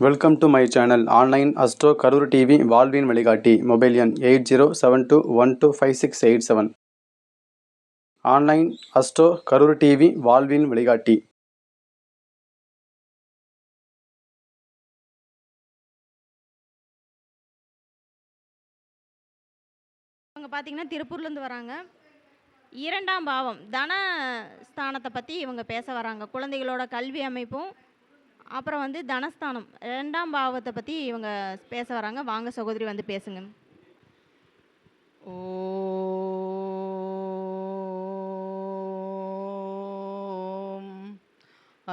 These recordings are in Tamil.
Welcome to my channel online astro Karur TV வாழ்வின் வழிகாட்டி மொபைல் எண் eight zero seven two one two five six eight seven online astro Karur TV வாழ்வின் வழிகாட்டி அவங்க பார்த்தீங்கன்னா திருப்பூர்லேருந்து வராங்க. இரண்டாம் பாவம் தன ஸ்தானத்தை பற்றி இவங்க பேச வராங்க. குழந்தைகளோட கல்வி அமைப்பும் அப்புறம் வந்து தனஸ்தானம். ரெண்டாம் பாவத்தை பற்றி இவங்க பேச வராங்க. வாங்க சகோதரி வந்து பேசுங்க. ஓம்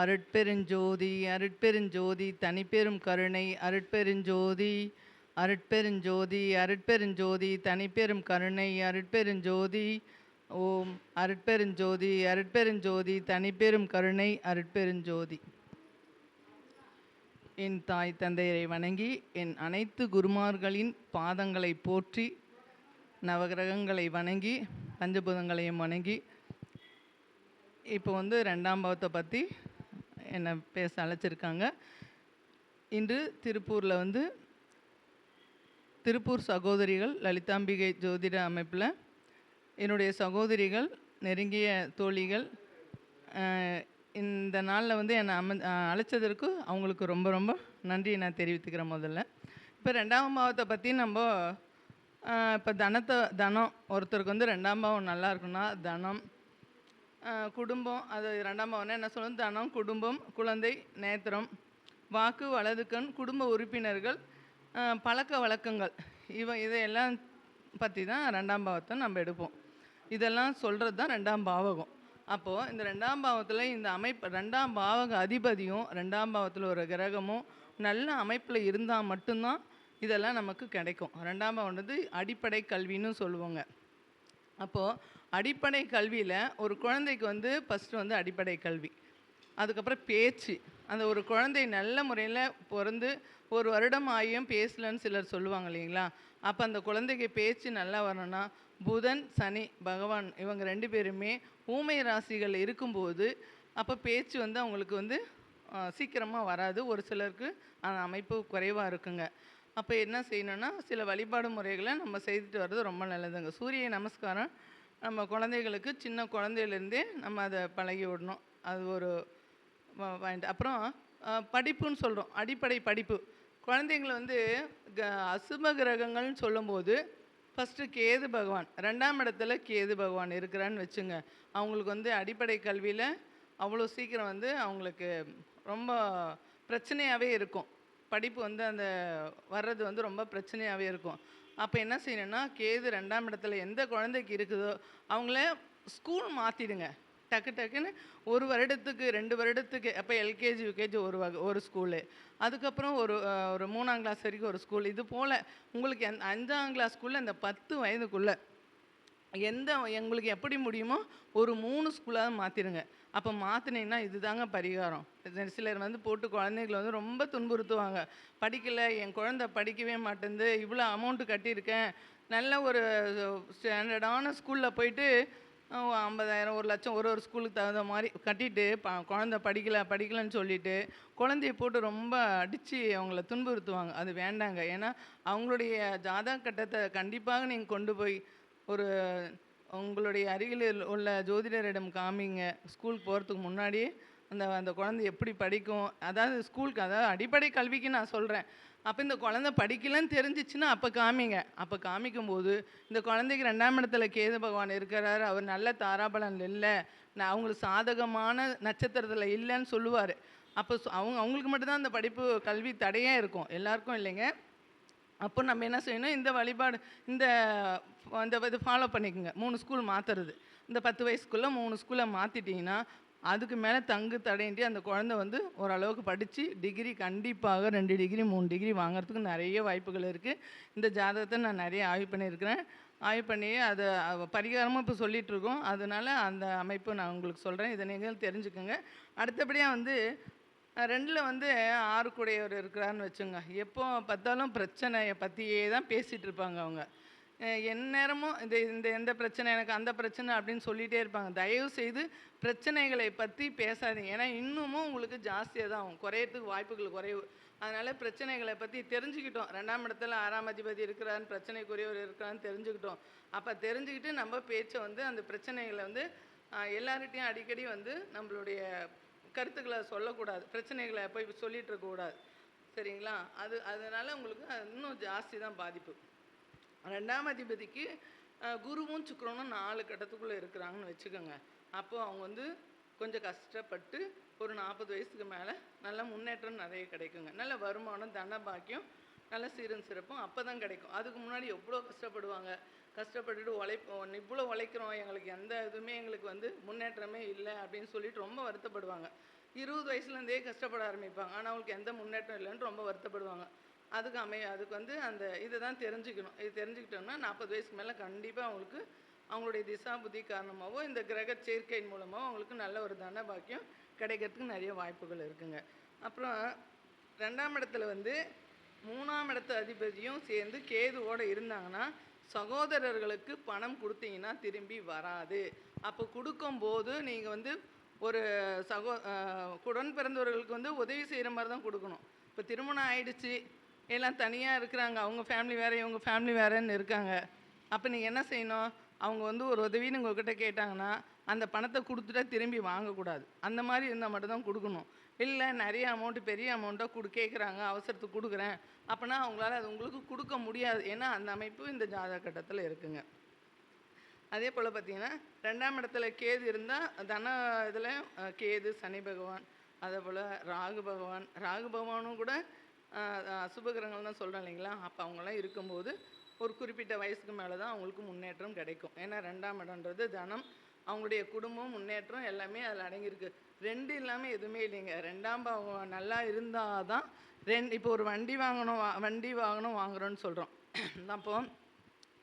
அருட்பெருஞ்சோதி அருட்பெருஞ்சோதி தனிப்பெரும் கருணை அருட்பெருஞ்சோதி அருட்பெருஞ்சோதி அருட்பெருஞ்சோதி தனிப்பெரும் கருணை அருட்பெருஞ்சோதி ஓம் அருட்பெருஞ்சோதி அருட்பெருஞ்சோதி தனிப்பெரும் கருணை அருட்பெருஞ்சோதி. என் தாய் தந்தையரை வணங்கி என் அனைத்து குருமார்களின் பாதங்களை போற்றி நவகிரகங்களை வணங்கி பஞ்சபூதங்களையும் வணங்கி இப்போ வந்து ரெண்டாம் பாவத்தை பற்றி என்னை பேச அழைச்சிருக்காங்க. இன்று திருப்பூரில் வந்து திருப்பூர் சகோதரிகள் லலிதாம்பிகை ஜோதிட அமைப்பில் என்னுடைய சகோதரிகள் நெருங்கிய தோழிகள் இந்த நாளில் வந்து என்னை அம அழைச்சதற்கு அவங்களுக்கு ரொம்ப ரொம்ப நன்றி நான் தெரிவித்துக்கிறேன் முதல்ல. இப்போ ரெண்டாம் பாவத்தை பற்றி நம்ம இப்போ தனத்தை தனம் ஒருத்தருக்கு வந்து ரெண்டாம் பாவம் நல்லா இருக்குன்னா தனம் குடும்பம் அது ரெண்டாம் பாவம்னா என்ன சொல்லணும் தனம் குடும்பம் குழந்தை நேத்திரம் வாக்கு வலதுக்கண் குடும்ப உறுப்பினர்கள் பழக்க வழக்கங்கள். இவ இதையெல்லாம் பற்றி தான் ரெண்டாம் பாவத்தை நம்ம எடுப்போம். இதெல்லாம் சொல்கிறது தான் ரெண்டாம் பாவகம். அப்போது இந்த ரெண்டாம் பாவத்தில் இந்த அமைப்பு ரெண்டாம் பாவக அதிபதியும் ரெண்டாம் பாவத்தில் ஒரு கிரகமும் நல்ல அமைப்பில் இருந்தால் மட்டும்தான் இதெல்லாம் நமக்கு கிடைக்கும். ரெண்டாம் பாவன்றது அடிப்படை கல்வின்னு சொல்லுவோங்க. அப்போது அடிப்படை கல்வியில் ஒரு குழந்தைக்கு வந்து ஃபஸ்ட்டு வந்து அடிப்படை கல்வி. அதுக்கப்புறம் பேச்சு. அந்த ஒரு குழந்தை நல்ல முறையில் பிறந்து ஒரு வருடம் ஆகியும் பேசலன்னு சிலர் சொல்லுவாங்க இல்லைங்களா? அப்போ அந்த குழந்தைக்கு பேச்சு நல்லா வரணும்னா புதன் சனி பகவான் இவங்க ரெண்டு பேருமே ஊமை ராசிகள் இருக்கும்போது அப்போ பேச்சு வந்து அவங்களுக்கு வந்து சீக்கிரமாக வராது. ஒரு சிலருக்கு அந்த அமைப்பு குறைவாக இருக்குங்க. அப்போ என்ன செய்யணும்னா சில வழிபாடு முறைகளை நம்ம செய்துட்டு வர்றது ரொம்ப நல்லதுங்க. சூரிய நமஸ்காரம் நம்ம குழந்தைகளுக்கு சின்ன குழந்தையிலேருந்தே நம்ம அதை பழகி விடணும். அது ஒரு பாயிண்ட் அப்புறம் படிப்புன்னு சொல்கிறோம் அடிப்படை படிப்பு. குழந்தைங்களை வந்து க அசுப கிரகங்கள்னு சொல்லும்போது ஃபஸ்ட்டு கேது பகவான் ரெண்டாம் இடத்துல கேது பகவான் இருக்கிறான்னு வச்சுங்க. அவங்களுக்கு வந்து அடிப்படை கல்வியில் அவ்வளோ சீக்கிரம் வந்து அவங்களுக்கு ரொம்ப பிரச்சனையாகவே இருக்கும். படிப்பு வந்து அந்த வர்றது வந்து ரொம்ப பிரச்சனையாகவே இருக்கும். அப்போ என்ன செய்யணும்னா கேது ரெண்டாம் இடத்துல எந்த குழந்தைக்கு இருக்குதோ அவங்கள ஸ்கூல் மாற்றிடுங்க டக்கு டக்குன்னு ஒரு வருடத்துக்கு ரெண்டு வருடத்துக்கு அப்போ எல்கேஜி யூகேஜி ஒரு வகை ஒரு ஸ்கூலு அதுக்கப்புறம் ஒரு ஒரு மூணாம் கிளாஸ் வரைக்கும் ஒரு ஸ்கூல் இது போல் உங்களுக்கு எந்த அஞ்சாம் கிளாஸ் ஸ்கூலில் இந்த பத்து வயதுக்குள்ளே எந்த எங்களுக்கு எப்படி முடியுமோ ஒரு மூணு ஸ்கூலாக மாற்றிடுங்க அப்போ மாற்றினீங்கன்னா இதுதாங்க பரிகாரம். சிலர் வந்து போட்டு குழந்தைகளை வந்து ரொம்ப துன்புறுத்துவாங்க. படிக்கலை என் குழந்தை படிக்கவே மாட்டேங்குது இவ்வளோ அமௌண்ட்டு கட்டியிருக்கேன். நல்ல ஒரு ஸ்டாண்டர்டான ஸ்கூலில் போயிட்டு ஐம்பதாயிரம் ஒரு லட்சம் ஒரு ஒரு ஸ்கூலுக்கு தகுந்த மாதிரி கட்டிட்டு ப குழந்த படிக்கலை படிக்கலைன்னு சொல்லிட்டு குழந்தைய போட்டு ரொம்ப அடித்து அவங்கள துன்புறுத்துவாங்க. அது வேண்டாங்க. ஏன்னா அவங்களுடைய ஜாதக கட்டத்தை கண்டிப்பாக நீங்கள் கொண்டு போய் ஒரு உங்களுடைய அருகில் உள்ள ஜோதிடரிடம் காமிங்க. ஸ்கூல் போகிறதுக்கு முன்னாடியே அந்த அந்த குழந்தை எப்படி படிக்கும்? அதாவது ஸ்கூலுக்கு அதாவது அடிப்படை கல்விக்கு நான் சொல்கிறேன் அப்போ இந்த குழந்தை படிக்கலன்னு தெரிஞ்சிச்சுன்னா அப்போ காமிங்க. அப்போ காமிக்கும்போது இந்த குழந்தைக்கு ரெண்டாம் இடத்துல கேது பகவான் இருக்கிறாரு. அவர் நல்ல தாராபலன் இல்லை. நான் அவங்களுக்கு சாதகமான நட்சத்திரத்தில் இல்லைன்னு சொல்லுவார். அப்போ அவங்க அவங்களுக்கு மட்டும்தான் அந்த படிப்பு கல்வி தடையே இருக்கும். எல்லாருக்கும் இல்லைங்க. அப்போ நம்ம என்ன செய்யணும்? இந்த வழிபாடு இந்த அந்த இது ஃபாலோ பண்ணிக்கோங்க. மூணு ஸ்கூல் மாற்றுறது இந்த பத்து வயசுக்குள்ளே மூணு ஸ்கூலை மாற்றிட்டிங்கன்னா அதுக்கு மேலே தங்கு தடையின்றி அந்த குழந்தை வந்து ஓரளவுக்கு படித்து டிகிரி கண்டிப்பாக ரெண்டு டிகிரி மூணு டிகிரி வாங்குறதுக்கு நிறைய வாய்ப்புகள் இருக்குது இந்த ஜாதகத்தை நான் நிறைய ஆய்வு பண்ணியிருக்கிறேன். ஆய்வு பண்ணி அதை பரிகாரமாக பரிகாரமும் இப்போ சொல்லிகிட்ருக்கோம் இருக்கோம். அதனால அந்த அமைப்பு நான் உங்களுக்கு சொல்கிறேன் இதை நீங்கள் தெரிஞ்சுக்கோங்க. அடுத்தபடியாக வந்து ரெண்டில் வந்து ஆறுக்குடையவர் இருக்கிறான்னு வச்சுங்க. எப்போ பார்த்தாலும் பிரச்சனையை பற்றியே தான் பேசிகிட்டு இருப்பாங்க அவங்க. எந்நேரமும் இந்த இந்த எந்த பிரச்சனை எனக்கு அந்த பிரச்சனை அப்படின்னு சொல்லிகிட்டே இருப்பாங்க. தயவு செய்து பிரச்சனைகளை பற்றி பேசாதீங்க. ஏன்னா இன்னமும் உங்களுக்கு ஜாஸ்தியாக தான் ஆகும். குறையறதுக்கு வாய்ப்புகள் குறைவு. அதனால் பிரச்சனைகளை பற்றி தெரிஞ்சுக்கிட்டோம். ரெண்டாம் இடத்துல ஆறாம் அதிபதி இருக்கிறான்னு பிரச்சனைக்குரியவர் இருக்கிறான்னு தெரிஞ்சுக்கிட்டோம். அப்போ தெரிஞ்சுக்கிட்டு நம்ம பேச்சை வந்து அந்த பிரச்சனைகளை வந்து எல்லார்கிட்டையும் அடிக்கடி வந்து நம்மளுடைய கருத்துக்களை சொல்லக்கூடாது. பிரச்சனைகளை போய் சொல்லிகிட்டு இருக்கக்கூடாது. சரிங்களா? அது அதனால் உங்களுக்கு இன்னும் ஜாஸ்தி தான் பாதிப்பு. ரெண்டாம் அதிபதிக்கு குருவும் சுக்கிரனும் நாலு கட்டத்துக்குள்ளே இருக்கிறாங்கன்னு வச்சுக்கோங்க. அப்போது அவங்க வந்து கொஞ்சம் கஷ்டப்பட்டு ஒரு நாற்பது வயசுக்கு மேலே நல்ல முன்னேற்றம் நிறைய கிடைக்குங்க. நல்ல வருமானம் தன பாக்கியம் நல்ல சீரும் சிறப்பும் அப்போ தான் கிடைக்கும். அதுக்கு முன்னாடி எவ்வளோ கஷ்டப்படுவாங்க? கஷ்டப்பட்டுட்டு உழைப்போம் இவ்வளோ உழைக்கிறோம் எங்களுக்கு எந்த இதுவுமே எங்களுக்கு வந்து முன்னேற்றமே இல்லை அப்படின்னு சொல்லிட்டு ரொம்ப வருத்தப்படுவாங்க. இருபது வயசுலேருந்தே கஷ்டப்பட ஆரம்பிப்பாங்க. ஆனால் அவங்களுக்கு எந்த முன்னேற்றம் இல்லைன்னு ரொம்ப வருத்தப்படுவாங்க. அதுக்கு அமைய அதுக்கு வந்து அந்த இதை தான் தெரிஞ்சுக்கணும். இது தெரிஞ்சுக்கிட்டோம்னா நாற்பது வயசுக்கு மேலே கண்டிப்பாக அவங்களுக்கு அவங்களுடைய திசா புத்தி காரணமாகவோ இந்த கிரக சேர்க்கையின் மூலமாகவோ அவங்களுக்கு நல்ல ஒரு தன பாக்கியம் கிடைக்கிறதுக்கு நிறைய வாய்ப்புகள் இருக்குங்க. அப்புறம் ரெண்டாம் இடத்துல வந்து மூணாம் இடத்து அதிபதியும் சேர்ந்து கேதுவோடு இருந்தாங்கன்னா சகோதரர்களுக்கு பணம் கொடுத்தீங்கன்னா திரும்பி வராது. அப்போ கொடுக்கும்போது நீங்கள் வந்து ஒரு சகோ அஹ் உடன் பிறந்தவர்களுக்கு வந்து உதவி செய்கிற மாதிரி தான் கொடுக்கணும். இப்போ திருமணம் ஆயிடுச்சு எல்லாம் தனியாக இருக்கிறாங்க. அவங்க ஃபேமிலி வேறு இவங்க ஃபேமிலி வேறேன்னு இருக்காங்க. அப்போ நீங்கள் என்ன செய்யணும்? அவங்க வந்து ஒரு உதவின்னு உங்கள்கிட்ட கேட்டாங்கன்னா அந்த பணத்தை கொடுத்துட்டா திரும்பி வாங்கக்கூடாது. அந்த மாதிரி இருந்தால் மட்டும்தான் கொடுக்கணும். இல்லை நிறைய அமௌண்ட்டு பெரிய அமௌண்ட்டாக கொடு கேட்குறாங்க அவசரத்துக்கு கொடுக்குறேன். அப்போனா அவங்களால அது உங்களுக்கு கொடுக்க முடியாது. ஏன்னா அந்த அமைப்பு இந்த ஜாதக கட்டத்தில் இருக்குங்க. அதே போல் பார்த்தீங்கன்னா ரெண்டாம் இடத்துல கேது இருந்தால் தன இதில் கேது சனி பகவான் அதே போல் ராகு பகவான். ராகு பகவானும் கூட சுபகிரகங்கள் தான் சொல்கிறேன் இல்லைங்களா? அப்போ அவங்களாம் இருக்கும்போது ஒரு குறிப்பிட்ட வயசுக்கு மேலே தான் அவங்களுக்கு முன்னேற்றம் கிடைக்கும். ஏன்னா ரெண்டாம் இடம்ன்றது தனம். அவங்களுடைய குடும்பம் முன்னேற்றம் எல்லாமே அதில் அடங்கியிருக்கு. ரெண்டு இல்லாமல் எதுவுமே இல்லைங்க. ரெண்டாம் பாவம் நல்லா இருந்தால் தான் ரெண்டு இப்போ ஒரு வண்டி வாங்கணும் வா- வண்டி வாங்கணும் வாங்குகிறோன்னு சொல்கிறோம் அப்போது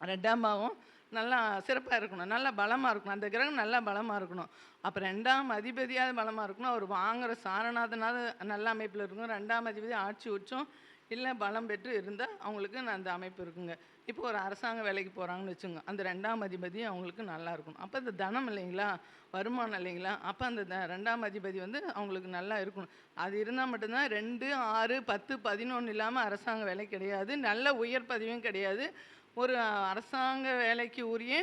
ரெண்டாம் பாவம் நல்லா சிறப்பாக இருக்கணும். நல்லா பலமாக இருக்கணும். அந்த கிரகம் நல்லா பலமாக இருக்கணும். அப்போ ரெண்டாம் அதிபதியாவது பலமாக இருக்கணும். அவர் வாங்குகிற சாரநாதனாவது நல்ல அமைப்பில் இருக்கணும். ரெண்டாம் அதிபதி ஆட்சி உச்சம். இல்லை பலம் பெற்று இருந்தால் அவங்களுக்கு அந்த அமைப்பு இருக்குங்க. இப்போ ஒரு அரசாங்க வேலைக்கு போகிறாங்கன்னு வச்சுங்க அந்த ரெண்டாம் அதிபதி அவங்களுக்கு நல்லா இருக்கணும். அப்போ இந்த தனம் இல்லைங்களா? வருமானம் இல்லைங்களா? அப்போ அந்த த- ரெண்டாம் அதிபதி வந்து அவங்களுக்கு நல்லா இருக்கணும். அது இருந்தால் மட்டும்தான் ரெண்டு ஆறு பத்து பதினொன்று இல்லாமல் அரசாங்க வேலை கிடையாது. நல்ல உயர் பதவியும் கிடையாது. ஒரு அரசாங்க வேலைக்கு உரிய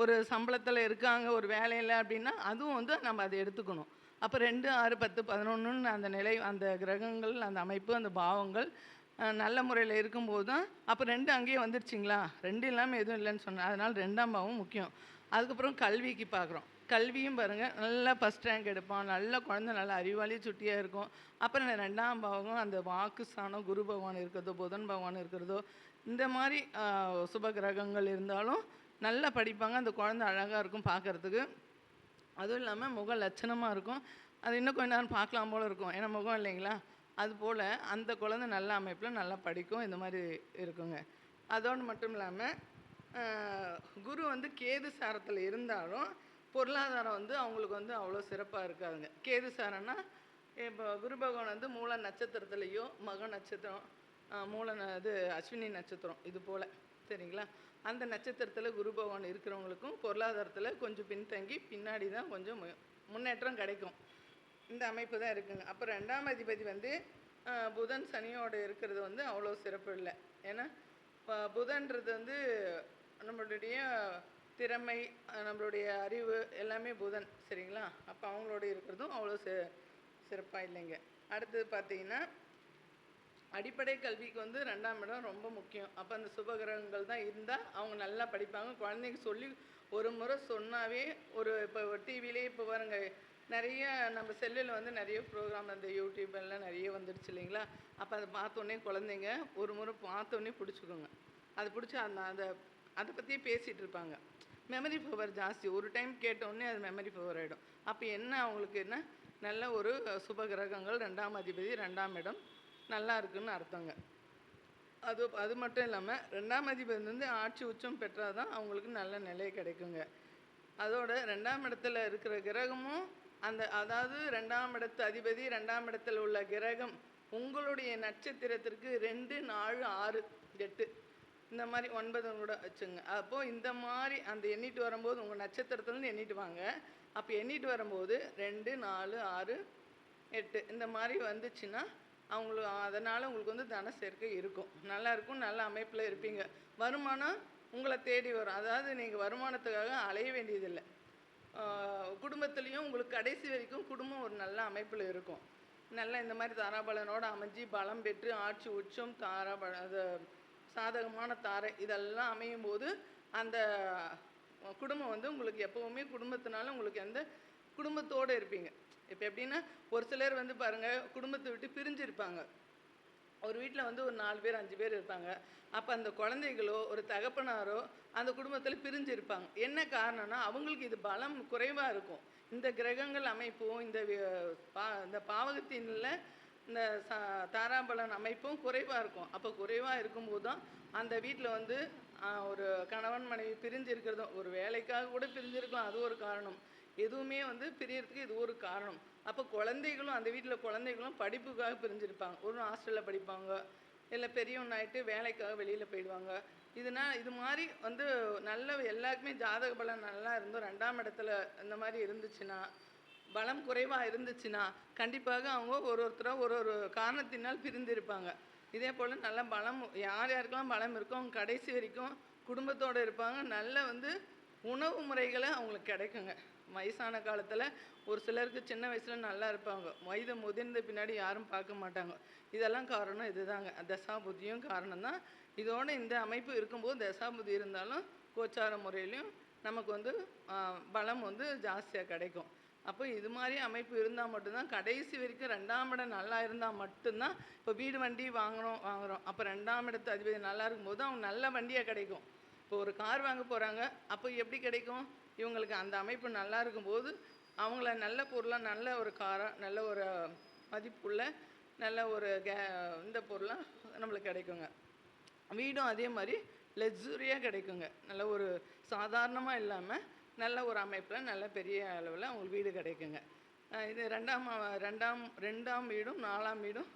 ஒரு சம்பளத்தில் இருக்காங்க ஒரு வேலையில் அப்படின்னா அதுவும் வந்து நம்ம அதை எடுத்துக்கணும். அப்போ ரெண்டு ஆறு பத்து பதினொன்றுன்னு அந்த நிலை அந்த கிரகங்கள் அந்த அமைப்பு அந்த பாவங்கள் நல்ல முறையில் இருக்கும்போது தான் அப்போ ரெண்டு அங்கேயே வந்துருச்சிங்களா? ரெண்டு இல்லாமல் எதுவும் இல்லைன்னு சொன்னேன் அதனால் ரெண்டாம் பாவம் முக்கியம். அதுக்கப்புறம் கல்விக்கு பார்க்குறோம் கல்வியும் பாருங்கள் நல்லா ஃபஸ்ட் ரேங்க் எடுப்பான் நல்ல குழந்தை நல்லா அறிவாளி சுட்டியாக இருக்கும். அப்புறம் ரெண்டாம் பாவம் அந்த வாக்கு ஸ்தானம் குரு பகவான் இருக்கிறதோ புதன் பகவான் இருக்கிறதோ இந்த மாதிரி சுப கிரகங்கள் இருந்தாலும் நல்லா படிப்பாங்க. அந்த குழந்தை அழகாக இருக்கும் பார்க்கறதுக்கு. அதுவும் இல்லாமல் முக லட்சணமாக இருக்கும். அது இன்னும் கொஞ்ச நேரம் பார்க்கலாம் போல இருக்கும். ஏன்னா முகம் இல்லைங்களா? அது போல் அந்த குழந்தை நல்ல அமைப்பில் நல்லா படிக்கும். இந்த மாதிரி இருக்குங்க. அதோடு மட்டும் இல்லாமல் குரு வந்து கேது சாரத்தில் இருந்தாலும் பொருளாதாரம் வந்து அவங்களுக்கு வந்து அவ்வளோ சிறப்பாக இருக்காதுங்க. கேது சாரம்னா இப்போ குரு பகவான் வந்து மூல நட்சத்திரத்துலேயோ மக நட்சத்திரம் மூல இது அஸ்வினி நட்சத்திரம் இது போல் சரிங்களா? அந்த நட்சத்திரத்தில் குரு பகவான் இருக்கிறவங்களுக்கும் பொருளாதாரத்தில் கொஞ்சம் பின்தங்கி பின்னாடி தான் கொஞ்சம் மு- முன்னேற்றம் கிடைக்கும். இந்த அமைப்பு தான் இருக்குங்க. அப்போ ரெண்டாம் அதிபதி வந்து புதன் சனியோட இருக்கிறது வந்து அவ்வளோ சிறப்பு இல்லை. ஏன்னா இப்போ புதன்றது வந்து நம்மளுடைய திறமை நம்மளுடைய அறிவு எல்லாமே புதன் சரிங்களா? அப்போ அவங்களோட இருக்கிறதும் அவ்வளோ சி சிறப்பாக இல்லைங்க. அடுத்தது பார்த்தீங்கன்னா அடிப்படை கல்விக்கு வந்து ரெண்டாம் இடம் ரொம்ப முக்கியம். அப்போ அந்த சுபகிரகங்கள் தான் இருந்தால் அவங்க நல்லா படிப்பாங்க. குழந்தைங்க சொல்லி ஒரு முறை சொன்னாவே ஒரு இப்போ டிவிலே இப்போ பாருங்க நிறைய நம்ம செல்லில் வந்து நிறைய ப்ரோக்ராம் அந்த யூடியூப் எல்லாம் நிறைய வந்துடுச்சு இல்லைங்களா? அப்போ அதை பார்த்தோன்னே குழந்தைங்க ஒரு முறை பார்த்தோன்னே பிடிச்சிக்கோங்க. அது பிடிச்சி அந்த அதை அதை பற்றியே பேசிகிட்டு இருப்பாங்க. மெமரி பவர் ஜாஸ்தி. ஒரு டைம் கேட்டோடனே அது மெமரி பவர் ஆகிடும் அப்போ என்ன அவங்களுக்கு என்ன? நல்ல ஒரு சுப கிரகங்கள் ரெண்டாம் அதிபதி ரெண்டாம் இடம். நல்லா இருக்குன்னு அர்த்தங்க. அது அது மட்டும் இல்லாமல் ரெண்டாம் அதிபதி வந்து ஆட்சி உச்சம் பெற்றால் தான் அவங்களுக்கு நல்ல நிலை கிடைக்குங்க. அதோட ரெண்டாம் இடத்துல இருக்கிற கிரகமும் அந்த அதாவது ரெண்டாம் இடத்து அதிபதி ரெண்டாம் இடத்துல உள்ள கிரகம் உங்களுடைய நட்சத்திரத்திற்கு ரெண்டு நாலு ஆறு எட்டு இந்த மாதிரி ஒன்பது கூட வச்சுங்க. அப்போது இந்த மாதிரி அந்த எண்ணிட்டு வரும்போது உங்கள் நட்சத்திரத்துலேருந்து எண்ணிட்டு வாங்க. அப்போ எண்ணிட்டு வரும்போது ரெண்டு நாலு ஆறு எட்டு இந்த மாதிரி வந்துச்சுன்னா அவங்களுக்கு அதனால் உங்களுக்கு வந்து தன சேர்க்கை இருக்கும். நல்லா இருக்கும் நல்ல அமைப்பில் இருப்பீங்க. வருமானம் உங்களை தேடி வரும். அதாவது நீங்கள் வருமானத்துக்காக அலைய வேண்டியதில்லை. குடும்பத்துலேயும் உங்களுக்கு கடைசி வரைக்கும் குடும்பம் ஒரு நல்ல அமைப்பில் இருக்கும். நல்லா இந்த மாதிரி தாராபலனோடு அமைஞ்சு பலம் பெற்று ஆட்சி உச்சம் தாராபல அது சாதகமான தாரை இதெல்லாம் அமையும் போது அந்த குடும்பம் வந்து உங்களுக்கு எப்போவுமே குடும்பத்தினால உங்களுக்கு எந்த குடும்பத்தோடு இருப்பீங்க. இப்போ எப்படின்னா ஒரு சிலர் வந்து பாருங்கள் குடும்பத்தை விட்டு பிரிஞ்சிருப்பாங்க. ஒரு வீட்டில் வந்து ஒரு நாலு பேர் அஞ்சு பேர் இருப்பாங்க. அப்போ அந்த குழந்தைகளோ ஒரு தகப்பனாரோ அந்த குடும்பத்தில் பிரிஞ்சு இருப்பாங்க என்ன காரணம்னா அவங்களுக்கு இது பலம் குறைவாக இருக்கும். இந்த கிரகங்கள் அமைப்பும் இந்த பா இந்த பாவகத்தினில் இந்த ச தாராபலன் அமைப்பும் குறைவாக இருக்கும். அப்போ குறைவாக இருக்கும்போது தான் அந்த வீட்டில் வந்து ஒரு கணவன் மனைவி பிரிஞ்சு இருக்கிறதும் ஒரு வேலைக்காக கூட பிரிஞ்சிருக்கலாம். அது ஒரு காரணம். எதுவுமே வந்து பிரியறதுக்கு இது ஒரு காரணம். அப்போ குழந்தைகளும் அந்த வீட்டில் குழந்தைகளும் படிப்புக்காக பிரிஞ்சிருப்பாங்க. ஒரு ஹாஸ்டலில் படிப்பாங்க. இல்லை பெரியவனாயிட்டு வேலைக்காக வெளியில் போயிடுவாங்க. இதனால் இது மாதிரி வந்து நல்ல எல்லாருக்குமே ஜாதக பலம் நல்லா இருந்தோம் ரெண்டாம் இடத்துல இந்த மாதிரி இருந்துச்சுன்னா பலம் குறைவாக இருந்துச்சுன்னா கண்டிப்பாக அவங்க ஒரு ஒருத்தராக ஒரு ஒரு காரணத்தினால் பிரிந்திருப்பாங்க. இதே போல் நல்ல பலம் யார் யாருக்கெல்லாம் பலம் இருக்கோ அவங்க கடைசி வரைக்கும் குடும்பத்தோடு இருப்பாங்க. நல்ல வந்து உணவு முறைகளை அவங்களுக்கு கிடைக்குங்க. வயசான காலத்தில் ஒரு சிலருக்கு சின்ன வயசில் நல்லா இருப்பாங்க. வயது முதிர்ந்த பின்னாடி யாரும் பார்க்க மாட்டாங்க. இதெல்லாம் காரணம் இதுதாங்க. தசாபுதியும் காரணம் தான் இதோட இந்த அமைப்பு இருக்கும்போது தசாபுதி இருந்தாலும் கோச்சார முறையிலையும் நமக்கு வந்து பலம் வந்து ஜாஸ்தியாக கிடைக்கும். அப்போ இது மாதிரி அமைப்பு இருந்தால் மட்டும்தான் கடைசி வரைக்கும் ரெண்டாம் இடம் நல்லா இருந்தால் மட்டும்தான் இப்போ வீடு வண்டி வாங்குகிறோம் வாங்குகிறோம் அப்போ ரெண்டாம் இடத்து அதிபதி நல்லா இருக்கும்போது அவங்க நல்ல வண்டியாக கிடைக்கும். இப்போ ஒரு கார் வாங்க போகிறாங்க அப்போ எப்படி கிடைக்கும்? இவங்களுக்கு அந்த அமைப்பு நல்லா இருக்கும்போது அவங்கள நல்ல பொருளாக நல்ல ஒரு காராக நல்ல ஒரு மதிப்புள்ள நல்ல ஒரு கே இந்த பொருளாக நம்மளுக்கு கிடைக்குங்க. வீடும் அதே மாதிரி லக்ஸுரியாக கிடைக்குங்க. நல்ல ஒரு சாதாரணமாக இல்லாமல் நல்ல ஒரு அமைப்பில் நல்ல பெரிய அளவில் அவங்களுக்கு வீடு கிடைக்குங்க. இது ரெண்டாம் ரெண்டாம் ரெண்டாம் வீடும் நாலாம் வீடும்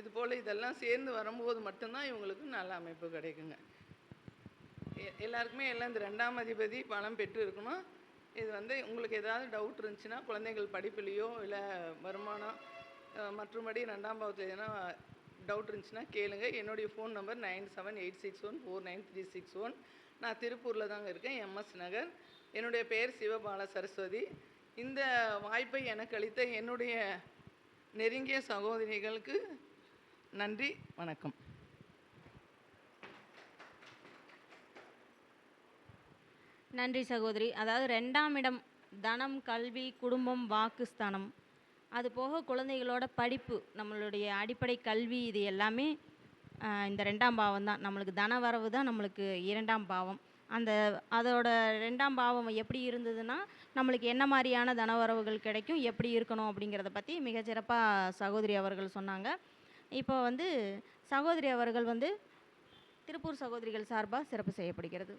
இது போல் இதெல்லாம் சேர்ந்து வரும்போது மட்டும்தான் இவங்களுக்கு நல்ல அமைப்பு கிடைக்குங்க. எல்லாருக்குமே எல்லாம் இந்த ரெண்டாம் அதிபதி பலம் பெற்று இருக்கணும் இது வந்து உங்களுக்கு ஏதாவது டவுட் இருந்துச்சுன்னா குழந்தைகள் படிப்புலேயோ இல்லை வருமானம் மற்றபடி மற்றும்படி ரெண்டாம் பாவத்தில் எதனா டவுட் இருந்துச்சுன்னா கேளுங்க. என்னுடைய phone number nine seven eight six one four nine three six one. நான் திருப்பூரில் தாங்க இருக்கேன் எம்எஸ் நகர். என்னுடைய பெயர் சிவபால சரஸ்வதி. இந்த வாய்ப்பை எனக்கு அளித்த என்னுடைய நெருங்கிய சகோதரிகளுக்கு நன்றி வணக்கம். நன்றி சகோதரி. அதாவது ரெண்டாம் இடம் தனம் கல்வி குடும்பம் வாக்குஸ்தானம் அது போக குழந்தைகளோட படிப்பு நம்மளுடைய அடிப்படை கல்வி இது எல்லாமே இந்த ரெண்டாம் பாவம் தான். நம்மளுக்கு தன வரவு தான் நம்மளுக்கு இரண்டாம் பாவம். அந்த அதோட ரெண்டாம் பாவம் எப்படி இருந்ததுன்னா நம்மளுக்கு என்ன மாதிரியான தனவரவுகள் கிடைக்கும் எப்படி இருக்கணும் அப்படிங்கிறத பற்றி மிகச்சிறப்பாக சகோதரி அவர்கள் சொன்னாங்க. இப்போ வந்து சகோதரி அவர்கள் வந்து திருப்பூர் சகோதரிகள் சார்பாக சிறப்பு செய்யப்படுகிறது.